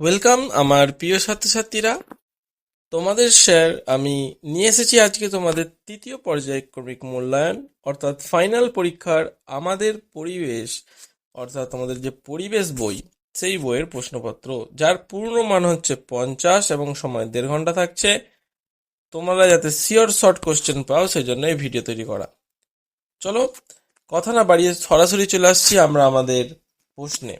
Welcome আমার প্রিয় ছাত্রছাত্রীরা। তোমাদের স্যার আমি নিয়ে এসেছি আজকে তোমাদের তৃতীয় পর্যায়ক্রমিক মূল্যায়ন, অর্থাৎ ফাইনাল পরীক্ষার আমাদের পরিবেশ, অর্থাৎ আমাদের যে পরিবেশ বই, সেই বইয়ের প্রশ্নপত্র, যার পূর্ণ মান হচ্ছে পঞ্চাশ এবং সময় দেড় ঘণ্টা থাকছে। তোমরা যাতে শিওর শর্ট কোশ্চেন পাও, সেই জন্য এই ভিডিও তৈরি করা। চলো, কথা না বাড়িয়ে সরাসরি চলে আসছি আমরা আমাদের প্রশ্নে।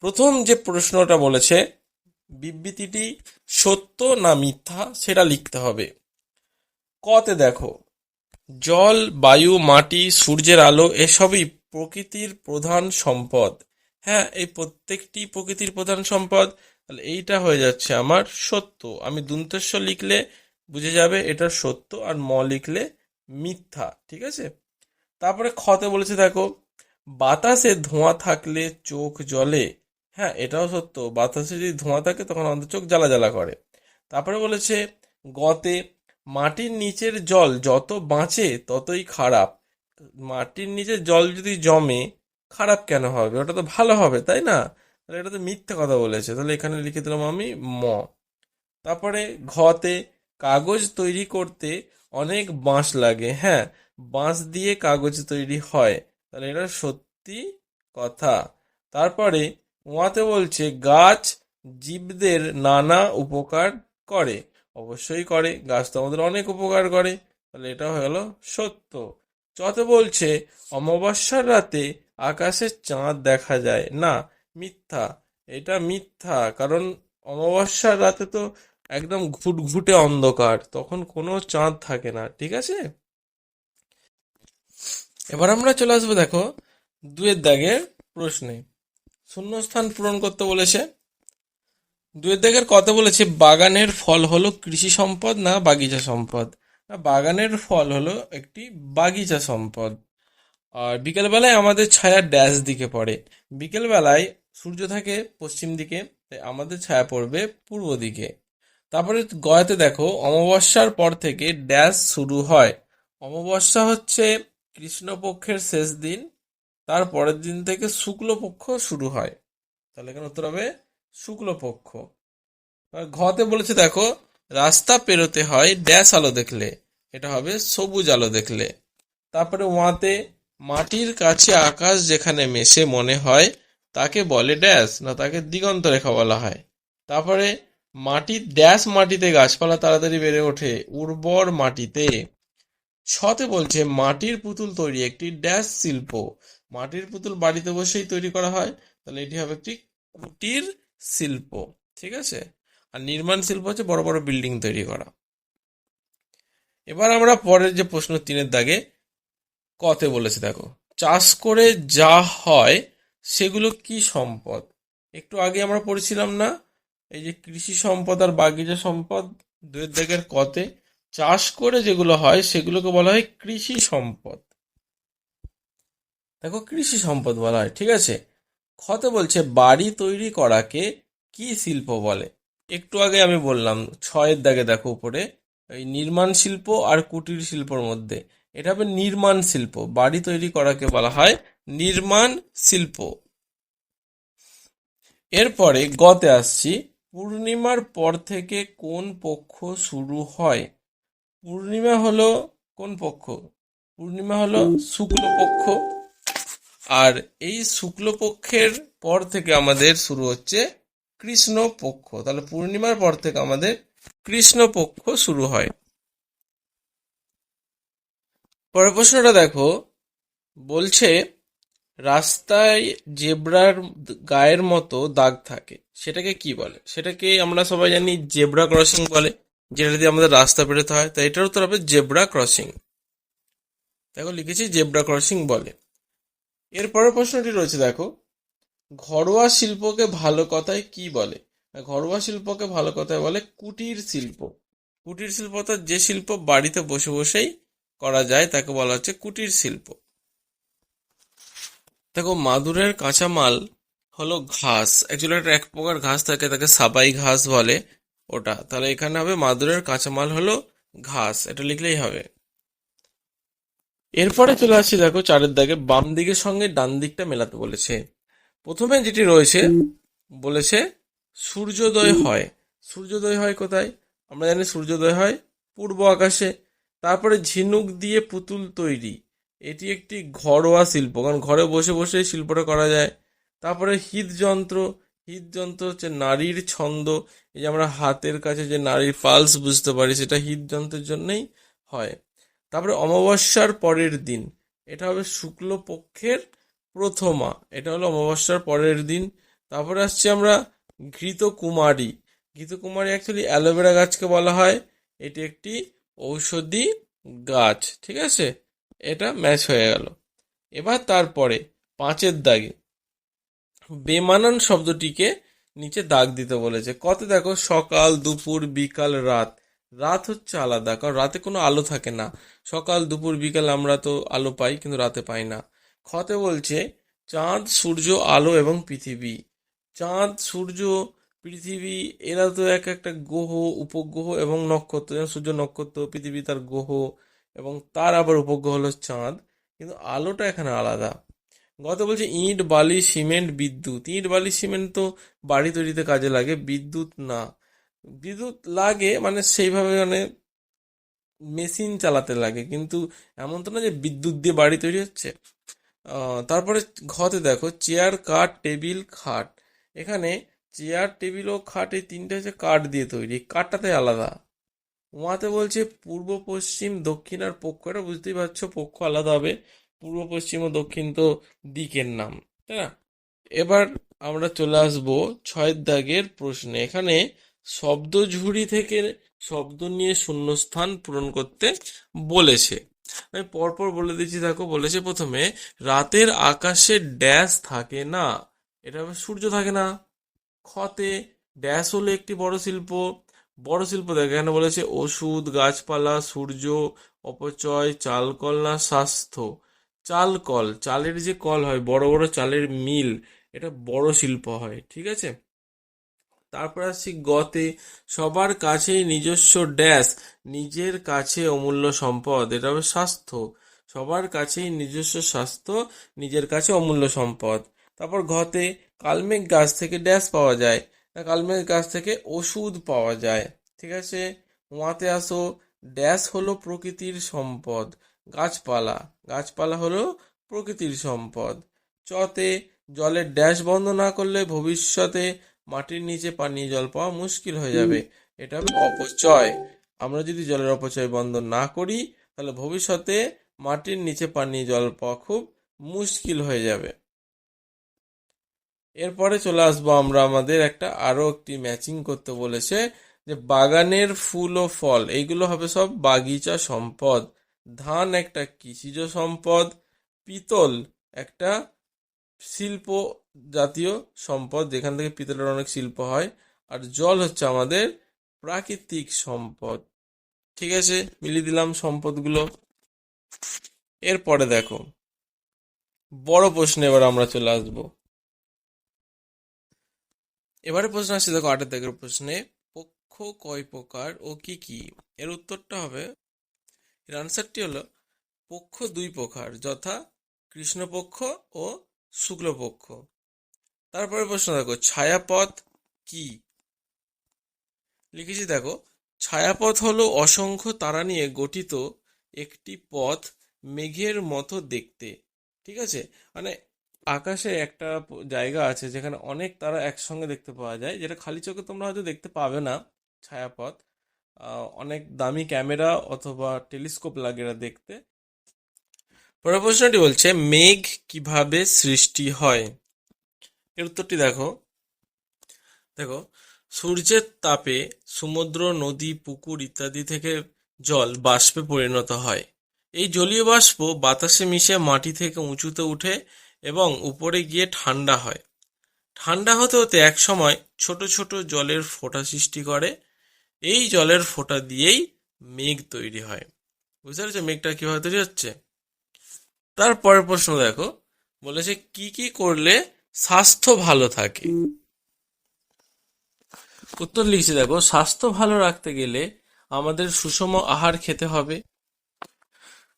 প্রথম যে প্রশ্নটা বলেছে, বিবৃতিটি সত্য না মিথ্যা সেটা লিখতে হবে। কতে দেখো, জল, বায়ু, মাটি, সূর্যের আলো এসবই প্রকৃতির প্রধান সম্পদ। হ্যাঁ এই প্রত্যেকটি প্রকৃতির প্রধান সম্পদ এইটা হয়ে যাচ্ছে আমার সত্য। আমি দুন্তেশ্ব লিখলে বুঝে যাবে এটা সত্য আর ম লিখলে মিথ্যা, ঠিক আছে? তারপরে খতে বলেছে দেখো, বাতাসে ধোঁয়া থাকলে চোখ জ্বলে হ্যাঁ এটাও সত্য। বাতাসে যদি ধোঁয়া থাকে, তখন আমাদের চোখ জ্বালা জ্বালা করে। তারপরে বলেছে, গতে মাটির নিচের জল যত বাঁচে, ততই খারাপ। মাটির নিচে জল যদি জমে, খারাপ কেন হবে? ওটা তো ভালো হবে, তাই না? তাহলে এটা তো মিথ্যে কথা বলেছে। তাহলে এখানে লিখে দিলাম আমি, ম। তারপরে, ঘতে কাগজ তৈরি করতে অনেক বাঁশ লাগে। হ্যাঁ বাঁশ দিয়ে কাগজ তৈরি হয়। তাহলে এটা সত্যি কথা। তারপরে উয়াতে বলছে, গাছ জীবদের নানা উপকার করে। অবশ্যই করে, গাছ তো আমাদের অনেক উপকার করে। তাহলে এটা হয়ে গেল সত্য। চতে বলছে, অমাবস্যার রাতে আকাশে চাঁদ দেখা যায়। না, মিথ্যা। এটা মিথ্যা, কারণ অমাবস্যার রাতে তো একদম ঘুটঘুটে অন্ধকার, তখন কোনো চাঁদ থাকে না। ঠিক আছে? এবার আমরা চলে আসব, দেখো, দুয়ের দাগের প্রশ্নে। শূন্যস্থান পূরণ করতে বলেছে। দুয়ের কথা বলেছে, বাগানের ফল হলো কৃষি সম্পদ না বাগিচা সম্পদ। না, বাগানের ফল হলো একটি বাগিচা সম্পদ। আর বিকেলবেলায় আমাদের ছায়া ড্যাশ দিকে পড়ে। বিকেলবেলায় সূর্য থাকে পশ্চিম দিকে, তাই আমাদের ছায়া পড়বে পূর্ব দিকে। তারপরে গয়াতে দেখো, অমাবস্যার পর থেকে ড্যাশ শুরু হয়। অমাবস্যা হচ্ছে কৃষ্ণপক্ষের শেষ দিন তার পরের দিন থেকে শুক্লপক্ষ শুরু হয়। তাহলে এখানে উত্তর হবে শুক্লপক্ষ। ঘতে বলেছে, দেখো, রাস্তা পেরোতে হয় ড্যাশ আলো দেখলে, এটা হবে সবুজ আলো দেখলে। তারপরে ওয়াতে, মাটির কাছে আকাশ যেখানে মেশে মনে হয়, তাকে বলে ড্যাশ, না তাকে দিগন্ত রেখা বলা হয়। তারপরে মাটির ড্যাশ মাটিতে গাছপালা তাড়াতাড়ি বেড়ে ওঠে, উর্বর মাটিতে। ছতে বলছে, মাটির পুতুল তৈরি একটি ড্যাশ শিল্প। মাটির পুতুল বাড়িতে বসেই তৈরি করা হয়, তাহলে এটি হবে একটি কুটির শিল্প, ঠিক আছে? আর নির্মাণ শিল্প হচ্ছে বড় বড় বিল্ডিং তৈরি করা। এবার আমরা পরের যে প্রশ্ন তিনের দাগে কতে বলেছে, দেখো। চাষ করে যা হয়, সেগুলো কি সম্পদ? একটু আগে আমরা পড়েছিলাম না, এই যে কৃষি সম্পদ আর বাগিচা সম্পদ, দুয়ের দাগের কতে চাষ করে যেগুলো হয়, সেগুলোকে বলা হয় কৃষি সম্পদ। দেখো, কৃষি সম্পদ বলা হয়, ঠিক আছে? খতে বলছে, বাড়ি তৈরি করাকে কি শিল্প বলে? একটু আগে আমি বললাম, ছয়ের দাগে দেখো উপরে, এই নির্মাণ শিল্প আর কুটির শিল্পর মধ্যে। এটা হবে নির্মাণ শিল্প, বাড়ি তৈরি করাকে বলা হয় নির্মাণ শিল্প। এরপরে গতে আসছি, পূর্ণিমার পর থেকে কোন পক্ষ শুরু হয়? পূর্ণিমা হলো কোন পক্ষ? পূর্ণিমা হলো শুক্লপক্ষ। আর এই শুক্লপক্ষের পর থেকে আমাদের শুরু হচ্ছে কৃষ্ণ পক্ষ তাহলে পূর্ণিমার পর থেকে আমাদের কৃষ্ণ পক্ষ শুরু হয়। পরের প্রশ্নটা দেখো। বলছে, রাস্তায় জেব্রার গায়ের মতো দাগ থাকে। সেটাকে কি বলে? সেটাকে আমরা সবাই জানি জেব্রা ক্রসিং বলে। যেটা দিয়ে আমাদের রাস্তা পেরোতে হয় তাই এটার উত্তর হবে জেব্রা ক্রসিং। দেখো, লিখেছি জেব্রা ক্রসিং বলে। এরপরের প্রশ্নটি রয়েছে, দেখো, ঘরোয়া শিল্পকে ভালো কথায় কি বলে? ঘরোয়া শিল্পকে ভালো কথায় বলে কুটির শিল্প। কুটির শিল্প অর্থাৎ যে শিল্প বাড়িতে বসে বসেই করা যায়, তাকে বলা হচ্ছে কুটির শিল্প। দেখো, মাদুরের কাঁচামাল হলো ঘাস। অ্যাকচুয়ালি একটা এক প্রকার ঘাস থাকে, তাকে সাবাই ঘাস বলে। ওটা। তাহলে এখানে হবে মাদুরের কাঁচামাল হলো ঘাস, এটা লিখলেই হবে। এরপরে চলে আসছি দেখো চারের দাগে, বাম দিকের সঙ্গে ডান দিকটা মেলাতে বলেছে। প্রথমে যেটি রয়েছে, বলেছে সূর্যোদয় হয়। সূর্যোদয় হয় কোথায়? আমরা জানি সূর্যোদয় হয় পূর্ব আকাশে। তারপরে ঝিনুক দিয়ে পুতুল তৈরি। এটি একটি ঘরোয়া শিল্প, কারণ ঘরে বসে বসে শিল্পটা করা যায়। তারপরে হৃদযন্ত্র হৃদযন্ত্র হচ্ছে নারীর ছন্দ। এই যে আমরা হাতের কাছে যে নারীর পালস বুঝতে পারি, সেটা হৃদযন্ত্রের জন্যই হয়। তারপরে অমাবস্যার পরের দিন, এটা হবে শুক্লপক্ষের প্রথমা, এটা হলো অমাবস্যার পরের দিন। তারপরে আসছে আমরা ঘৃতকুমারী। ঘৃতকুমারী অ্যাকচুয়ালি অ্যালোভেরা গাছকে বলা হয়। এটি একটি ঔষধি গাছ, ঠিক আছে? এটা ম্যাচ হয়ে গেল। এবার তারপরে পাঁচের দাগে বেমানান শব্দটিকে নিচে দাগ দিতে বলেছে। কত দেখো, সকাল, দুপুর, বিকাল, রাত। রাত হচ্ছে আলাদা, কারণ রাতে কোনো আলো থাকে না। সকাল, দুপুর, বিকাল আমরা তো আলো পাই, কিন্তু রাতে পাই না। খতে বলছে, চাঁদ, সূর্য, আলো এবং পৃথিবী। চাঁদ, সূর্য, পৃথিবী, এরা তো এক একটা গ্রহ, উপগ্রহ এবং নক্ষত্র। যেমন সূর্য নক্ষত্র, পৃথিবী তার গ্রহ এবং তার আবার উপগ্রহ হলো চাঁদ। কিন্তু আলোটা এখানে আলাদা। গত বলছে ইট, বালি, সিমেন্ট, বিদ্যুৎ। ইট, বালি, সিমেন্ট তো বাড়ি তৈরিতে কাজে লাগে, বিদ্যুৎ না। বিদ্যুৎ লাগে মানে সেইভাবে মানে মেশিন চালাতে লাগে, কিন্তু এমন তো না যে বিদ্যুৎ দিয়ে বাড়ি তৈরি হচ্ছে। তারপরে ঘতে দেখো, চেয়ার, কাঠ, টেবিল, খাট। এখানে চেয়ার, টেবিল ও খাট এই তিনটে হচ্ছে কাঠ দিয়ে তৈরি কাঠটাতে আলাদা। উমাতে বলছে পূর্ব, পশ্চিম, দক্ষিণ আর পক্ষ, এটা বুঝতেই পারছ, পক্ষ আলাদা হবে। পূর্ব, পশ্চিম ও দক্ষিণ তো দিকের নাম, তাই না? এবার আমরা চলে আসব ছয়ের দাগের প্রশ্নে। এখানে শব্দ ঝুড়ি থেকে শব্দ নিয়ে শূন্যস্থান পূরণ করতে বলেছে। আমি পরপর বলে দিচ্ছি, দেখো, বলেছে প্রথমে, রাতের আকাশে ড্যাশ থাকে না। এটা সূর্য থাকে না। খতে ড্যাশ হলো একটি বড় শিল্প। বড় শিল্প দেখো, এখানে বলেছে, ওষুধ, গাছপালা, সূর্য, অপচয়, চালকল না স্বাস্থ্য। চাল কল, চালের যে কল হয়, বড় বড় চালের মিল, এটা বড় শিল্প হয়, ঠিক আছে? তারপর আসছি গতে, সবার কাছেই নিজস্ব ড্যাশ, নিজের কাছে অমূল্য সম্পদ, এটা হবে স্বাস্থ্য। সবার কাছেই নিজস্ব স্বাস্থ্য, নিজের কাছে অমূল্য সম্পদ। তারপর ঘতে, কালমেঘ গাছ থেকে ড্যাশ পাওয়া যায় কালমেঘ গাছ থেকে ওষুধ পাওয়া যায়, ঠিক আছে? ওয়াতে আসো, ড্যাশ হলো প্রকৃতির সম্পদ। গাছপালা। গাছপালা হলো প্রকৃতির সম্পদ। চতে জলের ড্যাশ বন্ধ না করলে ভবিষ্যতে মাটির নিচে পানীয় জল পাওয়া মুশকিল হয়ে যাবে। এটা অপচয়। আমরা যদি জলের অপচয় বন্ধ না করি তাহলে ভবিষ্যতে মাটির নিচে পানীয় জল পাওয়া খুব মুশকিল হয়ে যাবে। এরপরে চলে আসব আমরা আমাদের একটা আরও একটি ম্যাচিং করতে বলেছে যে বাগানের ফুল ও ফল এইগুলো হবে সব বাগিচা সম্পদ। ধান একটা কৃষিজ সম্পদ, পিতল একটা শিল্প জাতীয় সম্পদ, যেখান থেকে পিতলের অনেক শিল্প হয়, আর জল হচ্ছে আমাদের প্রাকৃতিক সম্পদ। ঠিক আছে, মিলিয়ে দিলাম সম্পদগুলো। এরপরে দেখো, বড় প্রশ্নে এবার আমরা চলে আসব। এবারে প্রশ্ন আসছে, দেখো, আটের দাগের প্রশ্নে, পক্ষ কয় প্রকার ও কি কি? এর উত্তরটা হবে এর আনসারটি হলো পক্ষ দুই প্রকার, যথা কৃষ্ণপক্ষ ও শুক্লপক্ষ। তারপরে প্রশ্ন দেখো, ছায়াপথ কি? লিখেছি দেখো, ছায়াপথ হলো অসংখ্য তারা নিয়ে গঠিত একটি পথ মেঘের মতো দেখতে, ঠিক আছে? মানে আকাশে একটা জায়গা আছে যেখানে অনেক তারা একসঙ্গে দেখতে পাওয়া যায়, যেটা খালি চোখে তোমরা হয়তো দেখতে পাবে না ছায়াপথ। অনেক দামি ক্যামেরা অথবা টেলিস্কোপ লাগে এরা দেখতে। পরের প্রশ্নটি বলছে, মেঘ কীভাবে সৃষ্টি হয়? এর উত্তরটি দেখো। দেখো, সূর্যের তাপে সমুদ্র, নদী, পুকুর ইত্যাদি থেকে জল বাষ্পে পরিণত হয়। এই জলীয় বাষ্প বাতাসে মিশে মাটি থেকে উঁচুতে উঠে এবং উপরে গিয়ে ঠান্ডা হয়। ঠান্ডা হতে হতে এক সময় ছোট ছোট জলের ফোঁটা সৃষ্টি করে এই জলের ফোঁটা দিয়েই মেঘ তৈরি হয়। বুঝতে পারছ? মেঘটা কীভাবে তৈরি হচ্ছে? তারপরের প্রশ্ন দেখো। বলেছে, কি কি করলে স্বাস্থ্য ভালো থাকে? উত্তর লিখছি, দেখো, স্বাস্থ্য ভালো রাখতে গেলে আমাদের সুষম আহার খেতে হবে,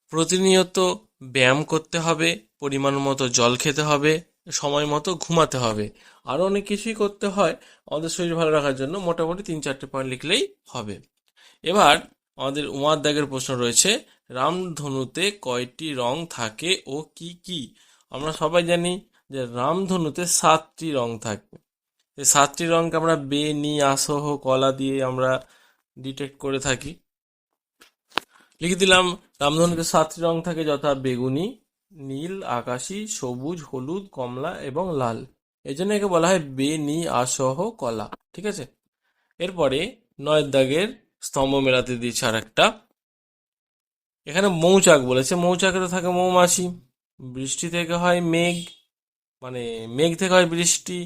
প্রতিনিয়ত ব্যায়াম করতে হবে, পরিমাণ মতো জল খেতে হবে সময় মতো ঘুমাতে হবে। আরও অনেক কিছুই করতে হয়। আমাদের শরীর ভালো রাখার জন্য মোটামুটি তিন চারটে পয়েন্ট লিখলেই হবে। এবার আমাদের উমার দাগের প্রশ্ন রয়েছে, রামধনুতে কয়টি রং থাকে ও কি কি? আমরা সবাই জানি যে রামধনুতে সাতটি রং থাকে। এই সাতটি রংকে আমরা বে, নি, আসহ, কলা দিয়ে আমরা ডিটেক্ট করে থাকি। লিখে দিলাম, রামধনুতে সাতটি রং থাকে যথা বেগুনি নীল, আকাশী, সবুজ, হলুদ, কমলা এবং লাল। এই জন্য একে বলা হয় বে নি আসহ কলা, ঠিক আছে? এরপরে নয় দাগের স্তম্ভ মেলাতে দিয়েছে আর একটা এখানে মৌচাক বলেছে। মৌচাকে তো থাকে মৌমাছি। বৃষ্টি থেকে হয় মেঘ মানে মেঘ থেকে হয় বৃষ্টি।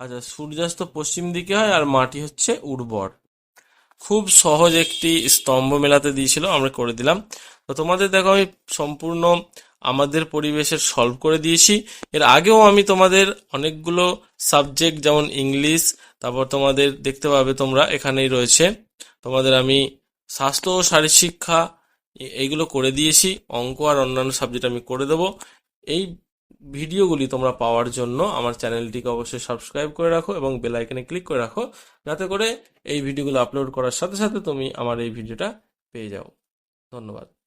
আচ্ছা সূর্যাস্ত পশ্চিম দিকে হয় আর মাটি হচ্ছে উর্বর। খুব সহজ একটি স্তম্ভ মেলাতে দিয়েছিল, আমরা করে দিলাম। তো তোমাদের দেখো আমি সম্পূর্ণ আমাদের পরিবেশের সলভ করে দিয়েছি। এর আগেও আমি তোমাদের অনেকগুলো সাবজেক্ট যেমন ইংলিশ তারপর তোমাদের দেখতে পাবে তোমরা এখানেই রয়েছে। তোমাদের আমি স্বাস্থ্য ও শারীরশিক্ষা এ- এইগুলো করে দিয়েছি। অঙ্ক আর অন্যান্য সাবজেক্ট আমি করে দেবো। এই ভিডিওগুলি তোমরা পাওয়ার জন্য আমার চ্যানেলটিকে অবশ্যই সাবস্ক্রাইব করে রাখো এবং বেল আইকনে ক্লিক করে রাখো। যাতে করে এই ভিডিওগুলো আপলোড করার সাথে সাথে তুমি আমার এই ভিডিওটা পেয়ে যাও। ধন্যবাদ।